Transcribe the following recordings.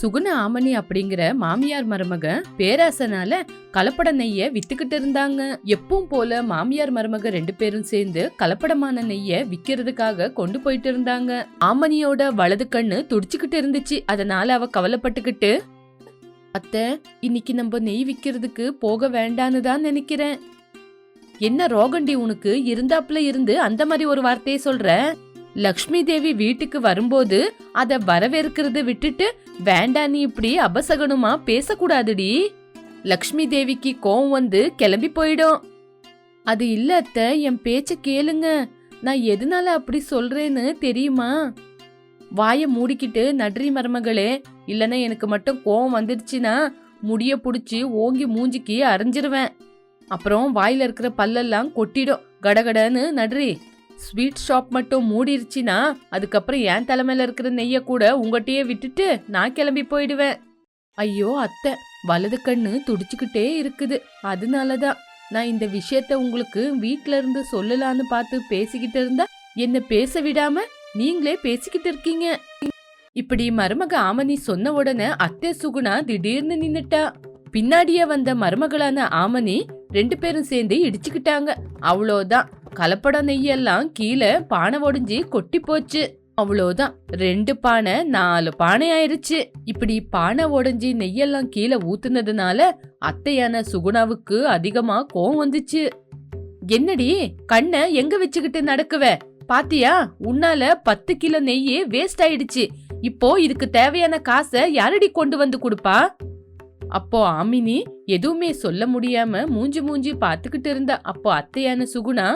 சுகுண ஆமணி அப்படிங்கிற மாமியார் மருமக பேராசனால கலப்பட நெய்ய வித்துக்கிட்டு இருந்தாங்க. எப்பவும் போல மாமியார் மருமக ரெண்டு பேரும் சேர்ந்து கலப்படமான நெய்ய விக்கிறதுக்காக கொண்டு போயிட்டு இருந்தாங்க. ஆமணியோட வலது கண்ணு துடிச்சுக்கிட்டு இருந்துச்சு. அதனால அவ கவலைப்பட்டுக்கிட்டு அத்தை இன்னைக்கு நம்ம நெய் விக்கிறதுக்கு போக வேண்டான்னு தான் நினைக்கிறேன். என்ன ரோகண்டி உனக்கு இருந்தாப்புல இருந்து அந்த மாதிரி ஒரு வார்த்தையை சொல்ற? லக்ஷ்மி தேவி வீட்டுக்கு வரும்போது அத வரவேற்கிறத விட்டுட்டு வேண்டாம் நீ இப்படி அபசகனமா? பேசக்கூடாதுடி. லக்ஷ்மி தேவிக்கு கோவம் வந்து கிளம்பி போயிடும். அது இல்ல அத்த என் பேச்ச கேளுங்க. நான் எதனால அப்படி சொல்றேன்னு தெரியுமா? வாய மூடிக்கிட்டு நன்றி மருமகளே இல்லனா எனக்கு மட்டும் கோவம் வந்துடுச்சுன்னா முடிய புடிச்சு ஓங்கி மூஞ்சிக்கு அரைஞ்சிருவேன். அப்புறம் வாயில இருக்கிற பல்லெல்லாம் கொட்டிடும். கடகடன்னு நன்றி. ஸ்வீட் ஷாப் மட்டும் மூடிருச்சுன்னா அதுக்கப்புறம் என் தலைமையில இருக்கிற நெய்ய கூட உங்ககிட்டயே விட்டுட்டு நான் கிளம்பி போயிடுவேன். ஐயோ அத்தை வலது கண்ணு துடிச்சுக்கிட்டே இருக்குது. அதனாலதான் நான் இந்த விஷயத்த உங்களுக்கு வீட்ல இருந்து சொல்லலான்னு பார்த்து பேசிக்கிட்டு இருந்தா என்ன பேச விடாம நீங்களே பேசிக்கிட்டு இருக்கீங்க. இப்படி மருமக ஆமனி சொன்ன உடனே அத்தை சுகுணா திடீர்னு நின்னுட்டா. பின்னாடியே வந்த மருமகளான ஆமனி ரெண்டு பேரும் சேர்ந்து இடிச்சுக்கிட்டாங்க. அவ்வளோதான். கலப்பட நெய்யெல்லாம் கீழே பானை ஒடிஞ்சு கொட்டி போச்சு. அவ்வளோதான். ரெண்டு பானை நாலு பானை ஆயிருச்சு. இப்படி பானை உடஞ்சி நெய்யெல்லாம் கீழே ஊத்துனதுனால அத்தையான சுகுணாவுக்கு அதிகமா கோவம் வந்துச்சு. என்னடி கண்ணை எங்க வச்சுக்கிட்டு நடக்குவ? பாத்தியா உன்னால பத்து கிலோ நெய்யே வேஸ்ட் ஆயிடுச்சு. இப்போ இதுக்கு தேவையான காசை யாரடி கொண்டு வந்து கொடுப்பா? அப்போ ஆமினி எதுவுமே சொல்ல முடியாம மூஞ்சி மூஞ்சி பாத்துக்கிட்டு இருந்தா. அப்போ அத்தையான சுகுணா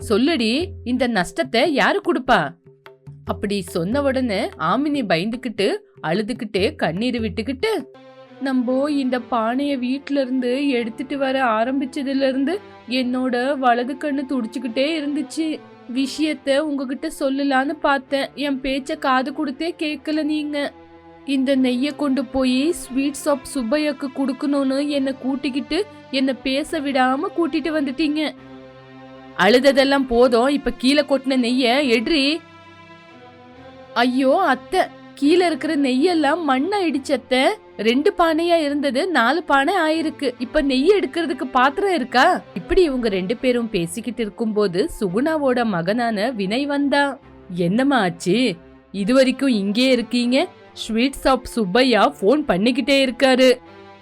சொல்லுடி இந்த நஷ்டத்தை யாரு கொடுப்பா? அப்படி சொன்ன உடனே ஆமினி பயந்துக்கிட்டு அழுதுகிட்டே கண்ணீர் விட்டுக்கிட்டு நம்ம இந்த பானைய வீட்ல இருந்து எடுத்துட்டு வர ஆரம்பிச்சதுல இருந்து என்னோட வலது கண்ணு துடிச்சுக்கிட்டே இருந்துச்சு. விஷயத்த உங்ககிட்ட சொல்லலான்னு பார்த்தேன். என் பேச்ச காது கொடுத்தே கேட்கல நீங்க. இந்த நெய்யை கொண்டு போய் ஸ்வீட் ஷாப் சுப்பையாக்கு கொடுக்கணும்னு என்னை கூட்டிக்கிட்டு என்னை பேச விடாம கூட்டிட்டு வந்துட்டீங்க. அழுததெல்லாம் போதும். இப்ப கீழே கொட்டின நெய்ய எட்ரி ஐயோ அத்தை கீழே இருக்கிற நெய்யெல்லாம் மண்ணாயிடுச்சு அத்தை. ரெண்டு பானையா இருந்தது நாலு பானை ஆயிருக்கு. இப்ப நெய் எடுக்கிறதுக்கு பாத்திரம் இருக்கா? இப்படி இவங்க ரெண்டு பேரும் பேசிக்கிட்டு இருக்கும்போது சுகுணாவோட மகனான வினய் வந்தான் என்னம்மா ஆச்சு? இது வரைக்கும் இங்கே இருக்கீங்க? ஸ்வீட் ஷாப் சுப்பையா ஃபோன் பண்ணிக்கிட்டே இருக்காரு.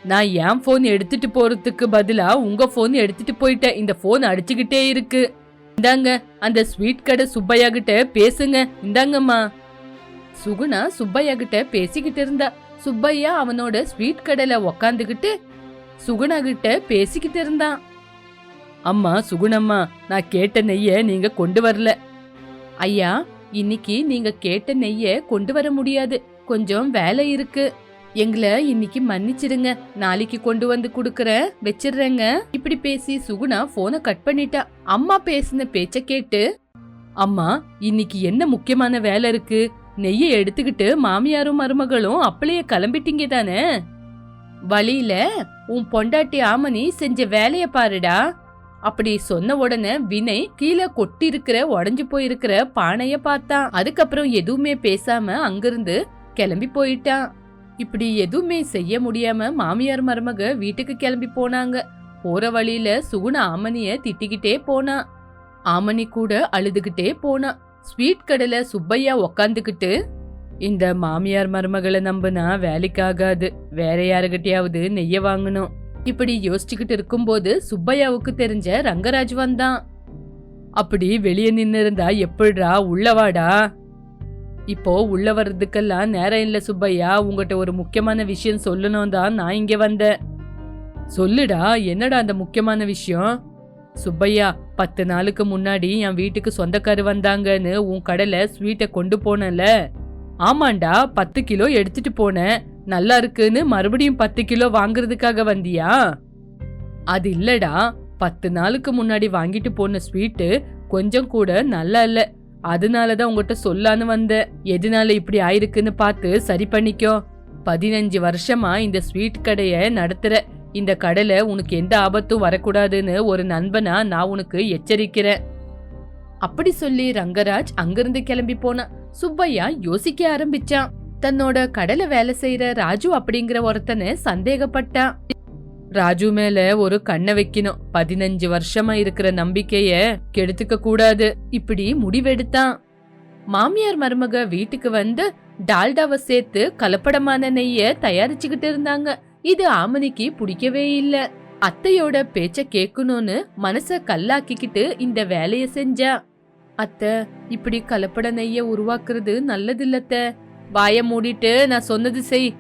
நான் என் ஃபோன் எடுத்துட்டு போறதுக்கு பதிலா உங்க ஃபோன் எடுத்துட்டு போயிட்டேன். இந்த ஃபோன் அடிச்சுக்கிட்டே இருக்கு. இந்தாங்க அந்த ஸ்வீட் கடை சுப்பையா கிட்ட பேசுங்க. இந்தாங்கம்மா. சுகுணா சுப்பையா கிட்ட பேசிக்கிட்டு இருந்தா. சுப்பையா அவனோட ஸ்வீட் கடையில உக்காந்துகிட்டு சுகுணா கிட்ட பேசிக்கிட்டு இருந்தான் அம்மா சுகுணம்மா நான் கேட்ட நெய்ய நீங்க கொண்டு வரல. ஐயா இன்னைக்கு நீங்க கேட்ட நெய்ய கொண்டு வர முடியாது. கொஞ்சம் வேலை இருக்கு. எங்களை இன்னைக்கு மன்னிச்சிடுங்க. நாளைக்கு கொண்டு வந்து குடுக்கறேன் வச்சிடுறேங்க. இப்படி பேசி சுகுணா போனை கட் பண்ணிட்டா. அம்மா பேசின பேச்ச கேட்டு அம்மா இன்னைக்கு என்ன முக்கியமான வேலை இருக்கு? நெய்யை எடுத்துக்கிட்டு மாமியாரும் மருமகளும் அப்பளையே கிளம்பிட்டீங்க தானே? வழியில உன் பொண்டாட்டி ஆமனி செஞ்ச வேலைய பாருடா. அப்படி சொன்ன உடனே வினய் கீழே கொட்டி இருக்கிற உடஞ்சு போயிருக்கிற பானைய பார்த்தான். அதுக்கப்புறம் எதுவுமே பேசாம அங்கிருந்து கிளம்பி போயிட்டான். இப்படி எதுவுமே செய்ய முடியாம மாமியார் மருமக வீட்டுக்கு கிளம்பி போனாங்க. போற வழியில சுகுண ஆமனிய திட்டிக்கிட்டே போனா. ஆமனி கூட அழுதுகிட்டே போனா. ஸ்வீட் கடையில சுப்பையா உக்காந்துக்கிட்டு இந்த மாமியார் மருமகளை நம்பினா வேலைக்காகாது. வேற யாருகிட்டயாவது நெய்ய வாங்கணும். இப்படி யோசிச்சுக்கிட்டு இருக்கும்போது சுப்பையாவுக்கு தெரிஞ்ச ரங்கராஜ் வந்தான். அப்படி வெளியே நின்னு இருந்தா எப்படிடா உள்ளவாடா இப்போ உள்ள வர்றதுக்கெல்லாம் நேரம் இல்ல சுப்பையா உங்ககிட்ட ஒரு முக்கியமான விஷயம் சொல்லணும் தான் நான் இங்க வந்தேன். சொல்லுடா என்னடா அந்த முக்கியமான விஷயம்? சுப்பையா பத்து நாளுக்கு முன்னாடி என் வீட்டுக்கு சொந்தக்காரு வந்தாங்கன்னு உன் கடையில ஸ்வீட்டை கொண்டு போனல ஆமாண்டா பத்து கிலோ எடுத்துட்டு போனேன். நல்லா இருக்குன்னு மறுபடியும் பத்து கிலோ வாங்குறதுக்காக வந்தியா? அது இல்லடா பத்து நாளுக்கு முன்னாடி வாங்கிட்டு போன ஸ்வீட்டு கொஞ்சம் கூட நல்லா இல்லை. அதனாலதான் உங்ககிட்ட சொல்லான்னு வந்தேன். எதனால இப்படி ஆயிருக்குன்னு பார்த்து சரி பண்ணிக்கோ. பதினஞ்சு வருஷமா இந்த ஸ்வீட் கடையை நடத்துற இந்த கடையில உனக்கு எந்த ஆபத்தும் வரக்கூடாதுன்னு ஒரு நண்பனா நான் உனக்கு எச்சரிக்கிறேன். அப்படி சொல்லி ரங்கராஜ் அங்கிருந்து கிளம்பி போனான். சுப்பையா யோசிக்க ஆரம்பிச்சான். தன்னோட கடலை வேலை செய்யற ராஜு அப்படிங்கிற ஒருத்தனை சந்தேகப்பட்டான். ராஜு மேல ஒரு கண்ணை வைக்கணும். பதினஞ்சு வருஷமா இருக்கிற நம்பிக்கைய கெடுத்துக்க கூடாது. இப்படி முடிவெடுத்தான். மாமியார் மருமக வீட்டுக்கு வந்து டால்டாவை சேர்த்து கலப்படமான நெய்ய தயாரிச்சுக்கிட்டு இருந்தாங்க. இது ஆமனிக்கு பிடிக்கவே இல்ல. அத்தையோட பேச்ச கேட்கணும்னு மனச கல்லாக்கிக்கிட்டு இந்த வேலைய செஞ்சா. அத்தை இப்படி கலப்பட நெய்ய உருவாக்குறது நல்லதில்லத்த. வாய மூடிட்டு நான் சொன்னது செய்.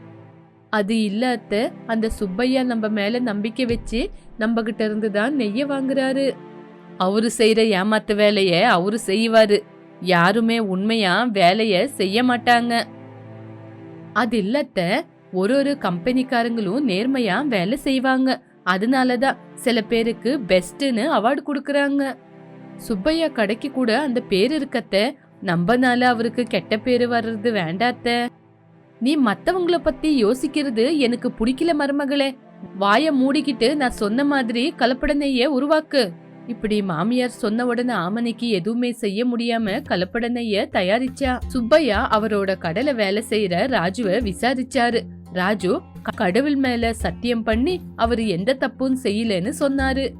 அது இல்லாத அத்தை அந்த சுப்பையா நம்ம மேல நம்பிக்கை வச்சு நம்ம கிட்ட இருந்து தான் நெய்ய வாங்குறாரு. அவரு செய்யற ஏமாத்து வேலைய அவரு செய்வாரு. யாருமே உண்மையா வேலைய செய்ய மாட்டாங்க. அது இல்லத்த ஒரு ஒரு கம்பெனிக்காரங்களும் நேர்மையா வேலை செய்வாங்க. அதனாலதான் சில பேருக்கு பெஸ்ட்னு அவார்டு கொடுக்கறாங்க. சுப்பையா கடைக்கு கூட அந்த பேர் இருக்கத்த நம்பனால அவருக்கு கெட்ட பேரு வர்றது வேண்டாத்த. நீ மத்தவங்கள பத்தி யோசிக்கிறது எனக்கு பிடிக்கல மருமகளே. வாய மூடிக்கிட்டு நான் சொன்ன மாதிரி கலப்பட உருவாக்கு. இப்படி மாமியார் சொன்ன உடனே ஆமணிக்கு எதுவுமே செய்ய முடியாம கலப்பட தயாரிச்சா. சுப்பையா அவரோட கடலை வேலை செய்யற ராஜுவ விசாரிச்சாரு. ராஜு கடவுள் மேல சத்தியம் பண்ணி அவர் எந்த தப்பும் செய்யலன்னு சொன்னாரு.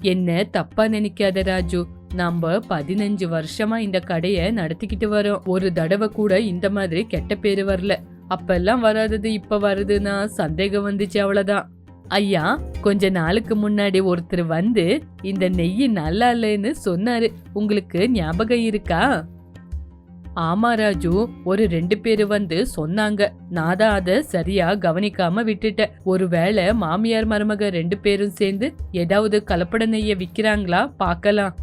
என்ன தப்பா நினைக்காத ராஜு? நம்ம பதினஞ்சு வருஷமா இந்த கடையை நடத்திக்கிட்டு வரோம். ஒரு தடவை கூட இந்த மாதிரி கெட்ட பேரு வரல. அப்பெல்லாம் வராதது இப்ப வருதுன்னா சந்தேகம் வந்துச்சு அவ்வளவுதான். ஐயா கொஞ்ச நாளுக்கு முன்னாடி ஒருத்தர் வந்து இந்த நெய் நல்லா இல்லைன்னு சொன்னாரு. உங்களுக்கு ஞாபகம் இருக்கா? ஆமா ராஜு ஒரு ரெண்டு பேர் வந்து சொன்னாங்க. நான் தான் அதை சரியா கவனிக்காம விட்டுட்டேன். ஒருவேளை மாமியார் மருமக ரெண்டு பேரும் சேர்ந்து ஏதாவது கலப்பட நெய்ய விக்கிறாங்களா? பார்க்கலாம்.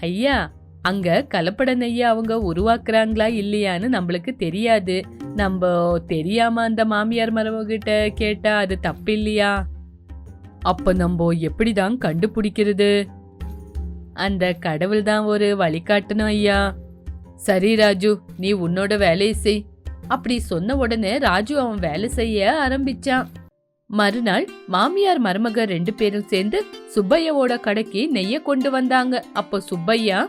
ஐயா அங்க கலப்பட நெய்ய அவங்க உருவாக்குறாங்களா இல்லையான்னு நம்மளுக்கு தெரியாது. நம்ம தெரியாம அந்த மாமியார் மருமகிட்ட கேட்டா அது தப்பு இல்லையா அப்ப நம்ம எப்படிதான் கண்டுபிடிக்கிறது? அந்த கடவுள் தான் ஒரு வழிகாட்டணும் ஐயா. சரி ராஜு நீ உன்னோட வேலையை செய். அப்படி சொன்ன உடனே ராஜு அவன் வேலை செய்ய ஆரம்பிச்சான். மறுநாள் மாமியார் மருமக ரெண்டு பேரும் சேர்ந்து சுப்பையாவோட கடைக்கு நெய்ய கொண்டு வந்தாங்க. அப்போ சுப்பையா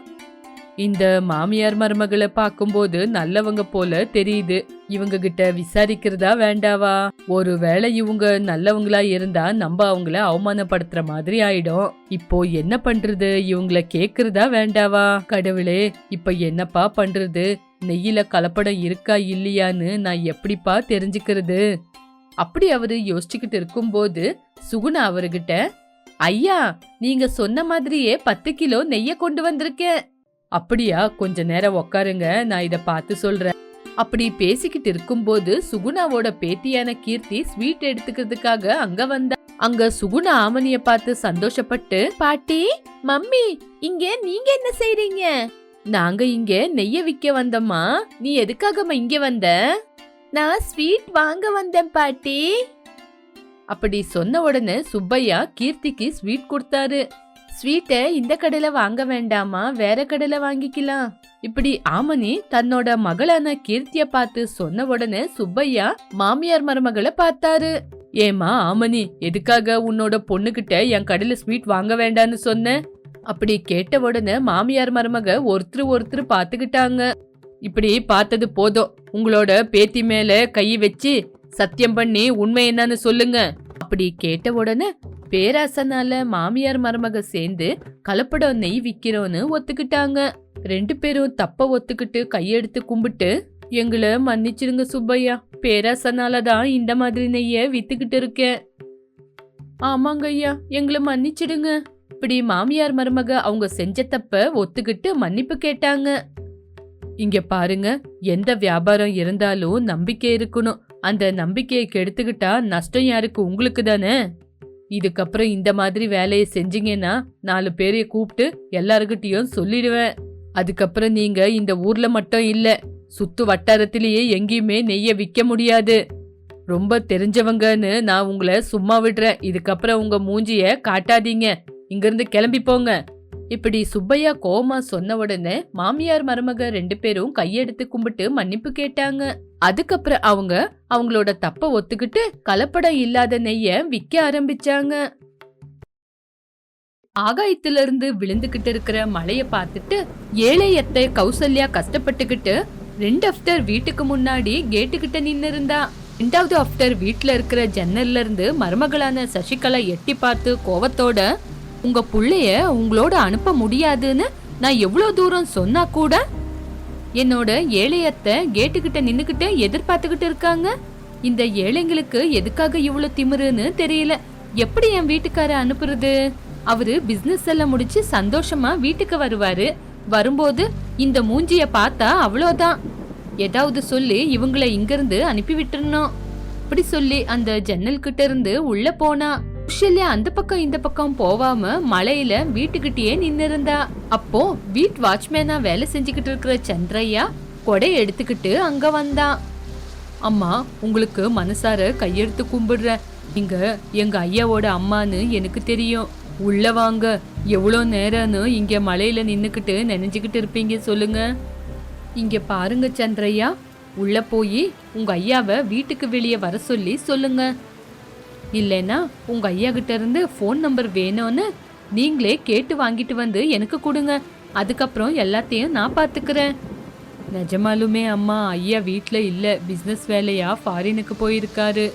இந்த மாமியார் மருமகளை பார்க்கும்போது நல்லவங்க போல தெரியுது. இவங்க கிட்ட விசாரிக்கிறதா வேண்டாவா? ஒருவேளை இவங்க நல்லவங்களா இருந்தா நம்ம அவங்கள அவமானப்படுத்துற மாதிரி ஆயிடும். இப்போ என்ன பண்றது? இவங்கள கேக்குறதா வேண்டாவா? கடவுளே இப்ப என்னப்பா பண்றது? நெய்யில கலப்படம் இருக்கா இல்லையான்னு நான் எப்படிப்பா தெரிஞ்சுக்கிறது? அப்படி அவரு யோசிச்சுக்கிட்டு இருக்கும்போது சுகுணா அவர்கிட்ட ஐயா நீங்க சொன்ன மாதிரியே பத்து கிலோ நெய்ய கொண்டு வந்திருக்கேன். அப்படியா? கொஞ்ச நேரம் உக்காருங்க நான் இத பார்த்து சொல்றேன். அப்படி பேசிக்கிட்டு இருக்கும்போது சுகுணாவோட பேத்தியான கீர்த்தி ஸ்வீட் எடுத்துக்கிறதுக்காக அங்க வந்தா அங்க சுகுணா ஆமனிய பார்த்து சந்தோஷப்பட்டு பாட்டி மம்மி இங்க நீங்க என்ன செய்றீங்க? நாங்க இங்க நெய்ய விக்க வந்தோம்மா நீ எதுக்காகமா இங்க வந்த? நான் ஸ்வீட் வாங்க வந்தேன் பாட்டி. அப்படி சொன்ன உடனே சுப்பையா கீர்த்திக்கு ஸ்வீட் கொடுத்தாரு. ஸ்வீட்டை இந்த கடையில வாங்க வேண்டாமா? வேற கடையில வாங்கிக்கலாம். இப்படி ஆமனி தன்னோட மகளான கீர்த்திய பார்த்து சொன்ன உடனே சுப்பையா மாமியார் மருமகளை பார்த்தாரு. ஏமா ஆமனி எதுக்காக உன்னோட பொண்ணுகிட்ட என் கடையில ஸ்வீட் வாங்க வேண்டான்னு சொன்ன? அப்படி கேட்ட உடனே மாமியார் மருமக ஒருத்தர் ஒருத்தர் பார்த்துக்கிட்டாங்க. இப்படி பார்த்தது போதும். உங்களோட பேத்தி மேல கை வச்சு சத்தியம் பண்ணி உண்மை என்னன்னு சொல்லுங்க. அப்படி கேட்ட உடனே பேராசனால மாமியார் மருமக சேர்ந்து கலப்படம் நெய் விக்கிறோன்னு ஒத்துக்கிட்டாங்க. ரெண்டு பேரும் தப்ப ஒத்துக்கிட்டு கையெடுத்து கும்பிட்டு எங்களை மன்னிச்சிடுங்க சுப்பையா. பேராசனால தான் இந்த மாதிரி நெய்ய வித்துக்கிட்டு இருக்கேன். ஆமாங்க ஐயா எங்களை மன்னிச்சிடுங்க. இப்படி மாமியார் மருமக அவங்க செஞ்ச தப்ப ஒத்துக்கிட்டு மன்னிப்பு கேட்டாங்க. இங்க பாருங்க எந்த வியாபாரம் இருந்தாலும் நம்பிக்கை இருக்கணும். அந்த நம்பிக்கையை கெடுத்துக்கிட்டா நஷ்டம் யாருக்கு? உங்களுக்கு தானே? இதுக்கப்புறம் இந்த மாதிரி வேலையை செஞ்சீங்கன்னா நாலு பேரைய கூப்பிட்டு எல்லாருக்கிட்டையும் சொல்லிடுவேன். அதுக்கப்புறம் நீங்க இந்த ஊர்ல மட்டும் இல்ல சுத்து வட்டாரத்திலேயே எங்கேயுமே நெய்ய விற்க முடியாது. ரொம்ப தெரிஞ்சவங்கன்னு நான் உங்களை சும்மா விடுறேன். இதுக்கப்புறம் உங்க மூஞ்சிய காட்டாதீங்க. இங்கிருந்து கிளம்பி போங்க. இப்படி சுப்பையா கோமா சொன்ன உடனே மாமியார் மருமக ரெண்டு பேரும் கையெடுத்து கும்பிட்டு மன்னிப்பு கேட்டாங்க. அதுக்கப்புறம் அவங்க அவங்களோட தப்ப ஒத்துக்கிட்டு கலப்படம் இல்லாத நெய்ய விக்க ஆரம்பிச்சாங்க. ஆகாயத்திலிருந்து விழுந்துகிட்டு இருக்கிற மழைய பார்த்துட்டு ஏழையத்தை கௌசல்யா கஷ்டப்பட்டுக்கிட்டு ரெண்டு அஃப்டர் வீட்டுக்கு முன்னாடி கேட்டுக்கிட்ட நின்னு இருந்தா ரெண்டாவது ஆஃப்டர் வீட்டில் இருக்கிற ஜன்னல்ல இருந்து மருமகளான சசிகலா எட்டி பார்த்து கோவத்தோட உங்க புள்ளைய உங்களோட அனுப்ப முடியாதுன்னு நான் எவ்வளவு தூரம் சொன்னா கூட என்னோட ஏழையத்தை கேட்டுக்கிட்ட நின்னுக்கிட்டு எதிர்பார்த்துக்கிட்டு இருக்காங்க. இந்த ஏழைங்களுக்கு எதுக்காக இவ்வளவு திமிருன்னு தெரியல. எப்படி என் வீட்டுக்கார அனுப்புறது? அவரு பிசினஸ் எல்லாம் முடிச்சு சந்தோஷமா வீட்டுக்கு வருவாரு. வரும்போது இந்த மூஞ்சிய பார்த்தா அவ்வளோதான் ஏதாவது சொல்லி இவங்களை இங்கிருந்து அனுப்பி விட்டுறணும் அப்படி சொல்லி அந்த ஜன்னல் கிட்ட இருந்து உள்ள போனா குஷல்யா அந்த பக்கம் இந்த பக்கம் போவாம மலையில வீட்டுக்கிட்டயே நின்னு இருந்தா அப்போ வீட் வாட்ச்மேனா வேலை செஞ்சுக்கிட்டு இருக்கிற சந்திரையா கொடை எடுத்துக்கிட்டு அங்க வந்தான் அம்மா உங்களுக்கு மனசார கையெடுத்து கும்பிடுறேன் நீங்க எங்க ஐயாவோட அம்மான்னு எனக்கு தெரியும். உள்ள வாங்க. எவ்வளோ நேரம்னு இங்க மலையில நின்னுக்கிட்டு நினைஞ்சுக்கிட்டு இருப்பீங்க சொல்லுங்க. இங்க பாருங்க சந்திரையா. உள்ள போய் உங்க ஐயாவை வீட்டுக்கு வெளியே வர சொல்லி சொல்லுங்க. இல்லைன்னா உங்கள் ஐயா கிட்டேருந்து ஃபோன் நம்பர் வேணும்னு நீங்களே கேட்டு வாங்கிட்டு வந்து எனக்கு கொடுங்க. அதுக்கப்புறம் எல்லாத்தையும் நான் பார்த்துக்கிறேன் நிஜமாலுமே அம்மா ஐயா வீட்டில் இல்லை பிஸ்னஸ் வேலையாக ஃபாரினுக்கு போயிருக்காரு.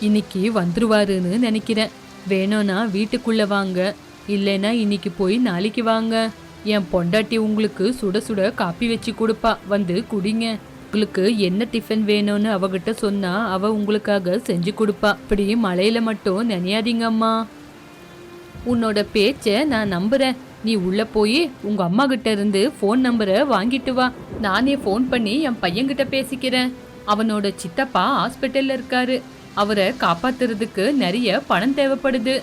இன்னைக்கு வந்துருவாருன்னு நினைக்கிறேன். வேணும்னா வீட்டுக்குள்ளே வாங்க இல்லைன்னா இன்னைக்கு போய் நாளைக்கு வாங்க. என் பொண்டாட்டி உங்களுக்கு சுட சுட காப்பி வச்சு கொடுப்பா வந்து குடிங்க. உங்களுக்கு என்ன டிஃபன் வேணும்னு அவகிட்ட சொன்னா அவ உங்களுக்காக செஞ்சு கொடுப்பா. இப்படி மழையில மட்டும் நினையாதீங்க அம்மா. உன்னோட பேச்ச நான் நம்புறேன். நீ உள்ள போய் உங்க அம்மா கிட்ட இருந்து ஃபோன் நம்பரை வாங்கிட்டு வா. நானே ஃபோன் பண்ணி என் பையன்கிட்ட பேசிக்கிறேன். அவனோட சித்தப்பா ஹாஸ்பிட்டல்ல இருக்காரு. அவரை காப்பாத்துறதுக்கு நிறைய பணம் தேவைப்படுது.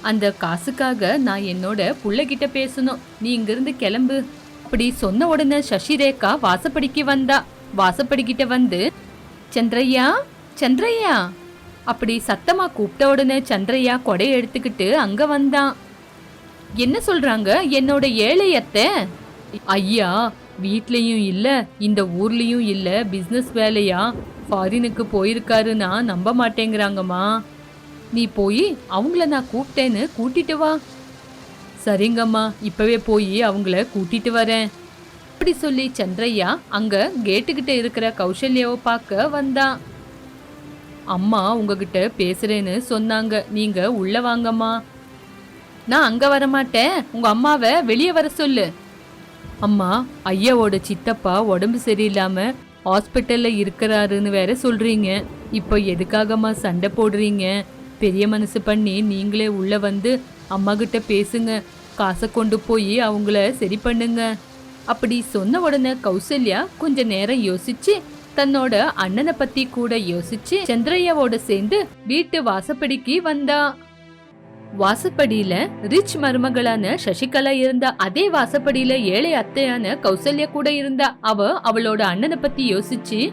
அந்த காசுக்காக நான் என்னோட புள்ளைகிட்ட பேசணும். நீ இங்கிருந்து கிளம்பு. அப்படி சொன்ன உடனே சசிரேகா வாசப்படிக்கு வந்தா. வாசப்படிக்கிட்ட வந்து சந்திரையா சந்திரையா? அப்படி சத்தமா கூப்பிட்ட உடனே சந்திரையா கொடையை எடுத்துக்கிட்டு அங்க வந்தான். என்ன சொல்றாங்க? என்னோட ஏழையத்தை ஐயா வீட்லயும் இல்ல இந்த ஊர்லயும் இல்ல பிசினஸ் வேலையா? ஃபாரினுக்கு போயிருக்காருன்னா நம்ப மாட்டேங்கிறாங்கம்மா. நீ போய் அவங்கள நான் கூப்பிட்டேன்னு கூட்டிட்டு வா. சரிங்கம்மா இப்பவே போய் அவங்கள கூட்டிட்டு வரேன். அப்படி சொல்லி சந்திரையா அங்க கேட்டுக்கிட்ட இருக்கிற கௌசல்யாவை பார்க்க வந்தான் அம்மா உங்ககிட்ட பேசுறேன்னு சொன்னாங்க. நீங்க உள்ள வாங்கம்மா. நான் அங்க வர மாட்டேன் உங்க அம்மாவை வெளியே வர சொல்லு. அம்மா ஐயாவோட சித்தப்பா உடம்பு சரியில்லாம ஹாஸ்பிட்டல்ல இருக்கிறாருன்னு வேற சொல்றீங்க. இப்போ எதுக்காகம்மா சண்டை போடுறீங்க? பெரிய மனசு பண்ணி நீங்களே உள்ள வந்து அம்மா கிட்ட பேசுங்க. காசை கொண்டு போய் அவங்கள சரி பண்ணுங்க. அப்படி சொன்ன உடனே கௌசல்யா கொஞ்ச நேரம் யோசிச்சு தன்னோட அண்ணனை பத்தி கூட யோசிச்சு சந்திரையாவோட சேர்ந்து வீட்டு வாசப்படிக்கு வந்தா. வாசப்படியில ரிச் மருமகளான சசிகலா இருந்தா அதே வாசப்படியில ஏழை அத்தையான கௌசல்யா கூட இருந்தா. அவ அவளோட அண்ணனை பத்தி யோசிச்சு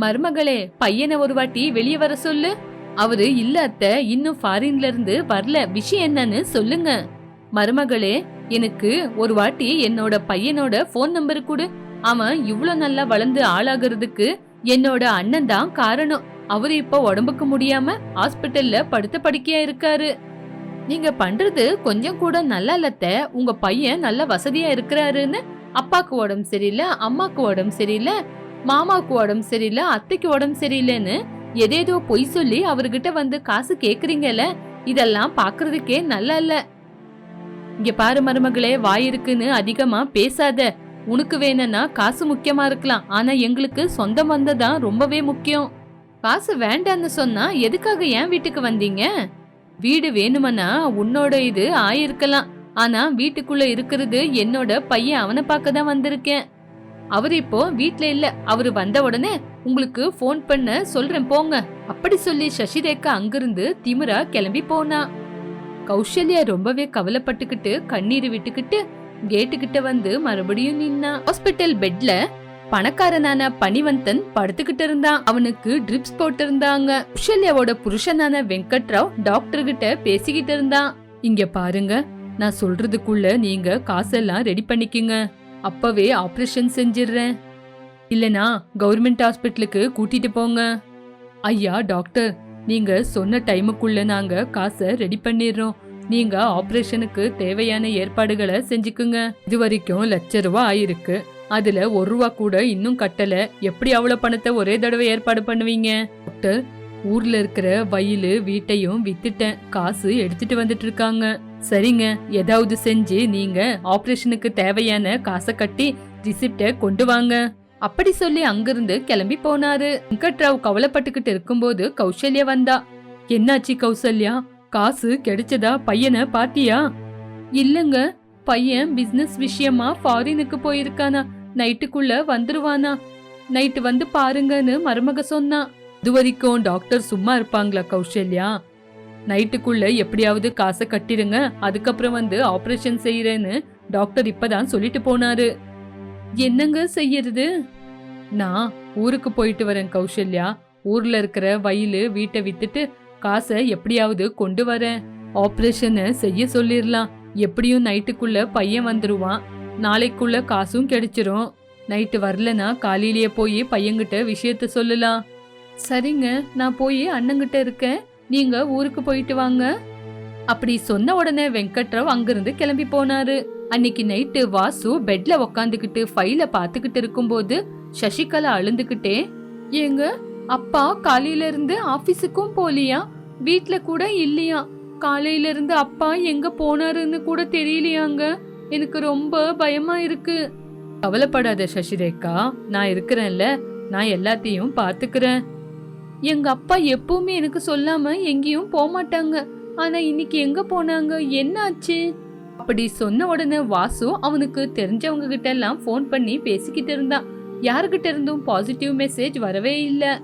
மருமகளே பையனை ஒரு வாட்டி வெளியே வர சொல்லு. அவரு இல்ல அத்தை இன்னும் ஃபாரின்ல இருந்து வரல. விஷயம் என்னன்னு சொல்லுங்க. மருமகளே எனக்கு ஒரு வாட்டி என்னோட பையனோட ஃபோன் நம்பர் கொடு. அவன் இவ்வளோ நல்லா வளர்ந்து ஆளாகிறதுக்கு என்னோட அண்ணன் தான் காரணம். அவரு இப்ப உடம்புக்கு முடியாம ஹாஸ்பிட்டல்ல படுத்த படுக்கையா இருக்காரு. நீங்க பண்றது கொஞ்சம் கூட நல்லா இல்லத்த. உங்க பையன் நல்ல வசதியா இருக்கிறாருன்னு அப்பாக்கு உடம்பு சரியில்லை அம்மாக்கு உடம்பு சரியில்லை மாமாவுக்கு உடம்பு சரியில்லை அத்தைக்கு உடம்பு சரியில்லைன்னு எதேதோ பொய் சொல்லி அவர்கிட்ட வந்து காசு கேக்குறீங்கல்ல? இதெல்லாம் பாக்குறதுக்கே நல்லா இல்லை. இங்க பாரு மருமகளே வாய் இருக்குன்னு அதிகமா பேசாத. உனக்கு வேணும்னா காசு முக்கியமா இருக்கலாம். ஆனா எங்களுக்கு சொந்த பந்தம் தான் ரொம்பவே முக்கியம். காசு வேண்டான்னு சொன்னா எதுக்காக ஏன் வீட்டுக்கு வந்தீங்க? வீடு வேணுமனா உன்னோட இது ஆயிருக்கலாம். ஆனா வீட்டுக்குள்ள இருக்கிறது என்னோட பையன் அவனை பார்க்க தான் வந்திருக்கேன். அவர் இப்போ வீட்ல இல்ல. அவரு வந்த உடனே உங்களுக்கு ஃபோன் பண்ண சொல்றேன் போங்க. அப்படி சொல்லி சசிரேகா அங்கிருந்து திமிரா கிளம்பி போனா. கௌசல்யா ரொம்பவே கவலைப்பட்டுக்கிட்டு கண்ணீர் விட்டுக்கிட்டு கேட்டுக்கிட்ட வந்து மறுபடியும் நின்னா. ஹாஸ்பிட்டல் பெட்ல பணக்காரனான பணிவந்தன் படுத்துக்கிட்டு இருந்தான். அவனுக்கு ட்ரிப்ஸ் போட்டிருந்தாங்க. குஷல்யாவோட புருஷனான வெங்கட்ராவ் டாக்டர் கிட்ட பேசிக்கிட்டு இருந்தான். இங்க பாருங்க நான் சொல்றதுக்குள்ள நீங்க காசெல்லாம் ரெடி பண்ணிக்கிங்க. அப்பவே ஆபரேஷன் செஞ்சிடுறேன். இல்லனா கவர்மெண்ட் ஹாஸ்பிட்டலுக்கு கூட்டிட்டு போங்க. ஐயா டாக்டர் நீங்க சொன்ன டைமுக்குள்ள நாங்க காசை ரெடி பண்ணிடுறோம். நீங்க ஆபரேஷனுக்கு தேவையான ஏற்பாடுகளை செஞ்சுக்குங்க. இது வரைக்கும் லட்ச ரூபா ஆயிருக்கு. அதுல ஒரு ரூபா கூட இன்னும் கட்டல. எப்படி அவ்வளவு பணத்தை ஒரே தடவை ஏற்பாடு பண்ணுவீங்க? டாக்டர் ஊர்ல இருக்கிற வயலு வீட்டையும் வித்துட்டேன். காசு எடுத்துட்டு வந்துட்டு இருக்காங்க. சரிங்க ஏதாவது செஞ்சு நீங்க ஆபரேஷனுக்கு தேவையான காசை கட்டி ரிசிப்ட கொண்டு வாங்க. அப்படி சொல்லி அங்கிருந்து கிளம்பி போனாரு. வெங்கட்ராவ் கவலைப்பட்டுக்கிட்டு இருக்கும்போது கௌசல்யா வந்தா. என்னாச்சு கௌசல்யா? காசு கிடைச்சதா? பையனை பாத்தியா? இல்லங்க பையன் பிசினஸ் விஷயமா ஃபாரினுக்கு போயிருக்கானா? நைட்டுக்குள்ள வந்துருவானா? நைட்டு வந்து பாருங்கன்னு மருமக சொன்னா. இது வரைக்கும் டாக்டர் சும்மா இருப்பாங்களா கௌசல்யா? நைட்டுக்குள்ள எப்படியாவது காசை கட்டிடுங்க அதுக்கப்புறம் வந்து ஆபரேஷன் செய்யறேன்னு டாக்டர் இப்பதான் சொல்லிட்டு போனாரு. என்னங்க செய்யறது? நான் ஊருக்கு போயிட்டு வரேன் கௌசல்யா. ஊர்ல இருக்கிற வயலு வீட்டை வித்துட்டு காசை எப்படியாவது கொண்டு வரேன். ஆப்ரேஷனை செய்ய சொல்லிடலாம். எப்படியும் நைட்டுக்குள்ள பையன் வந்துருவான். நாளைக்குள்ள காசும் கிடைச்சிரும். நைட்டு வரலனா காலையிலேயே போய் பையன்கிட்ட விஷயத்த சொல்லலாம். சரிங்க நான் போய் அண்ணங்கிட்ட இருக்கேன். நீங்க ஊருக்கு போயிட்டு வாங்க. அப்படி சொன்ன உடனே வெங்கட்ராவ் அங்கிருந்து கிளம்பி போனாரு. அன்னைக்கு நைட்டு வாசு பெட்ல உக்காந்துக்கிட்டு ஃபைல பாத்துக்கிட்டு இருக்கும்போது சசிகலா அழுந்துகிட்டே ஏங்க அப்பா காலையில இருந்து ஆபீஸுக்கும் போலியா? வீட்ல கூட இல்லையா? காலையில இருந்து அப்பா எங்க போனாருன்னு கூட தெரியலையாங்க? எனக்கு ரொம்ப பயமா இருக்கு. கவலைப்படாத சசிரேகா நான் இருக்கிறேன்ல. நான் எல்லாத்தையும் பாத்துக்கிறேன் எங்க அப்பா எப்பவுமே எனக்கு சொல்லாம எங்கேயும் போக மாட்டாங்க ஆனா இன்னைக்கு எங்க போனாங்க? என்ன ஆச்சு அப்படி சொன்ன உடனே வாசு அவனுக்கு தெரிஞ்சவங்க கிட்ட எல்லாம் ஃபோன் பண்ணி பேசிக்கிட்டு இருந்தான். யாருகிட்ட இருந்தும் பாசிட்டிவ் மெசேஜ் வரவே இல்ல.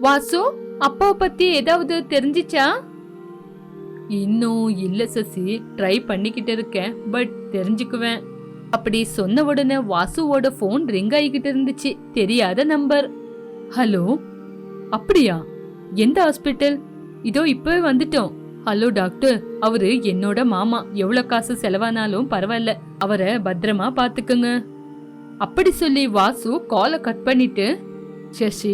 வாசு அப்பாவை பத்தி ஏதாவது தெரிஞ்சிச்சா? இன்னும் இல்ல சசி ட்ரை பண்ணிக்கிட்டு இருக்கேன் பட் தெரிஞ்சுக்குவேன். அப்படி சொன்ன உடனே வாசுவோட ஃபோன் ரிங் ஆகிக்கிட்டு இருந்துச்சு. தெரியாத நம்பர் ஹலோ அப்படியா? எந்த ஹாஸ்பிட்டல் இதோ இப்பவே வந்துட்டோம். Hello doctor. அவரு என்னோட மாமா. எவ்வளவு காசு செலவானாலும் பரவாயில்ல. அவரை பத்திரமா பாத்துக்குங்க அப்படி சொல்லி வாசு காலை கட் பண்ணிட்டு சசி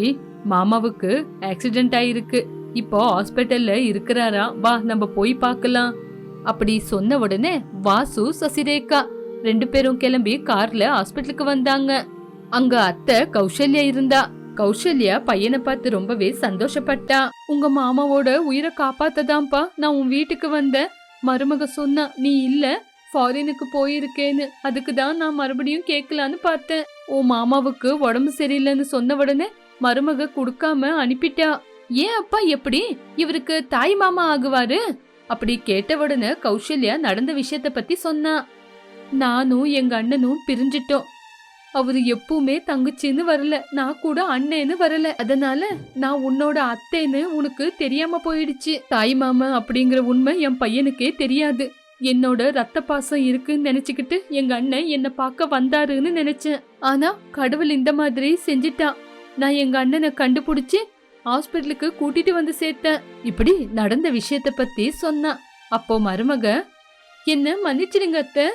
மாமாவுக்கு ஆக்சிடென்ட் ஆயிருக்கு. இப்போ ஹாஸ்பிட்டல்ல இருக்கிறாரா. வா நம்ம போய் பார்க்கலாம். அப்படி சொன்ன உடனே வாசு சசிரேகா ரெண்டு பேரும் கிளம்பி கார்ல ஹாஸ்பிட்டலுக்கு வந்தாங்க. அங்க அத்தை கௌசல்யா இருந்தா. கௌசல்யா பையனை பார்த்து ரொம்பவே சந்தோஷப்பட்டா. உங்க மாமாவோட உயிரை காப்பாத்ததாம்பா நான் உன் வீட்டுக்கு வந்தேன். மருமக சொன்னா நீ இல்ல ஃபாரினுக்கு போயிருக்கேன்னு. அதுக்கு தான் நான் மறுபடியும் கேட்கலான்னு பார்த்தேன். உன் மாமாவுக்கு உடம்பு சரியில்லைன்னு சொன்ன உடனே மருமக கொடுக்காம அனுப்பிட்டா. ஏன் அப்பா எப்படி? இவருக்கு தாய் மாமா ஆகுவாரு? அப்படி கேட்ட உடனே கௌசல்யா நடந்த விஷயத்த பத்தி சொன்னா. நானும் எங்க அண்ணனும் பிரிஞ்சிட்டோம். அவரு எப்பவுமே தங்கச்சின்னு வரல. நான் கூட அண்ணேன்னு வரல. அதனால நான் உன்னோட அத்தைன்னு உனக்கு தெரியாம போயிடுச்சு. தாய் மாமா அப்படிங்கிற உண்மை என் பையனுக்கே தெரியாது. என்னோட ரத்த பாசம் இருக்குன்னு நினைச்சுக்கிட்டு எங்க அண்ணன் என்ன பார்க்க வந்தாருன்னு நினைச்சேன். ஆனா கடவுள் இந்த மாதிரி செஞ்சிட்டான். நான் எங்க அண்ணனை கண்டுபிடிச்சு ஹாஸ்பிட்டலுக்கு கூட்டிட்டு வந்து சேர்த்தேன். இப்படி நடந்த விஷயத்த பத்தி சொன்னான். அப்போ மருமக என்ன மன்னிச்சிடுங்க அத்தை.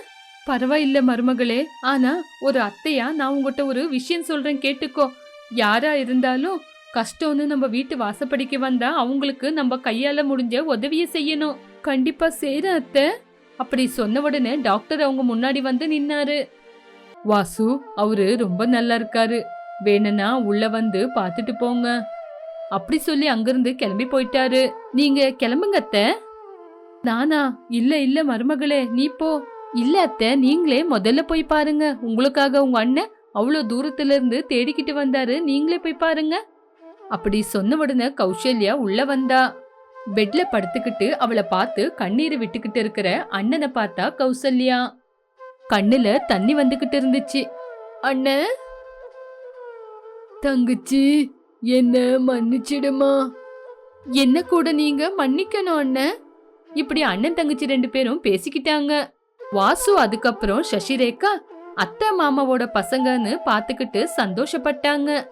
பரவாயில்ல மருமகளே. ஆனா ஒரு அத்தையா நான் உங்ககிட்ட ஒரு விஷயம் சொல்றேன் கேட்டுக்கோ. யாரா இருந்தாலும் கஷ்டம்னு நம்ம வீட்டு வாசப்படிக்கு வந்தா அவங்களுக்கு நம்ம கையால முடிஞ்ச உதவிய செய்யணும். கண்டிப்பா செய்றேன் அத்தை. அப்படி சொன்ன உடனே டாக்டர் அவங்க முன்னாடி வந்து நின்னாரு. வாசு அவரு ரொம்ப நல்லா இருக்காரு. வேணும்னா உள்ள வந்து பாத்துட்டு போங்க. அப்படி சொல்லி அங்கிருந்து கிளம்பி போயிட்டாரு. நீங்க கிளம்புங்க அத்தை. நானா? இல்ல இல்ல மருமகளே நீ போ. இல்ல அத்தை நீங்களே முதல்ல போய் பாருங்க. உங்களுக்காக உங்க அண்ணன் அவ்வளோ தூரத்துல இருந்து தேடிக்கிட்டு வந்தாரு. நீங்களே போய் பாருங்க. அப்படி சொன்ன உடனே கௌசல்யா உள்ள வந்தா. பெட்ல படுத்துக்கிட்டு அவளை பார்த்து கண்ணீர் விட்டுக்கிட்டு இருக்கிற அண்ணனை பார்த்தா கௌசல்யா. கண்ணுல தண்ணி வந்துகிட்டு இருந்துச்சு. அண்ணன் தங்கச்சி என்ன மன்னிச்சிடுமா? என்ன கூட நீங்க மன்னிக்கணும் அண்ணன் இப்படி அண்ணன் தங்கச்சி ரெண்டு பேரும் பேசிக்கிட்டாங்க. வாசு அதுக்கப்புறம் சசிரேகா அத்தை மாமாவோட பசங்கன்னு பாத்துக்கிட்டு சந்தோஷப்பட்டாங்க.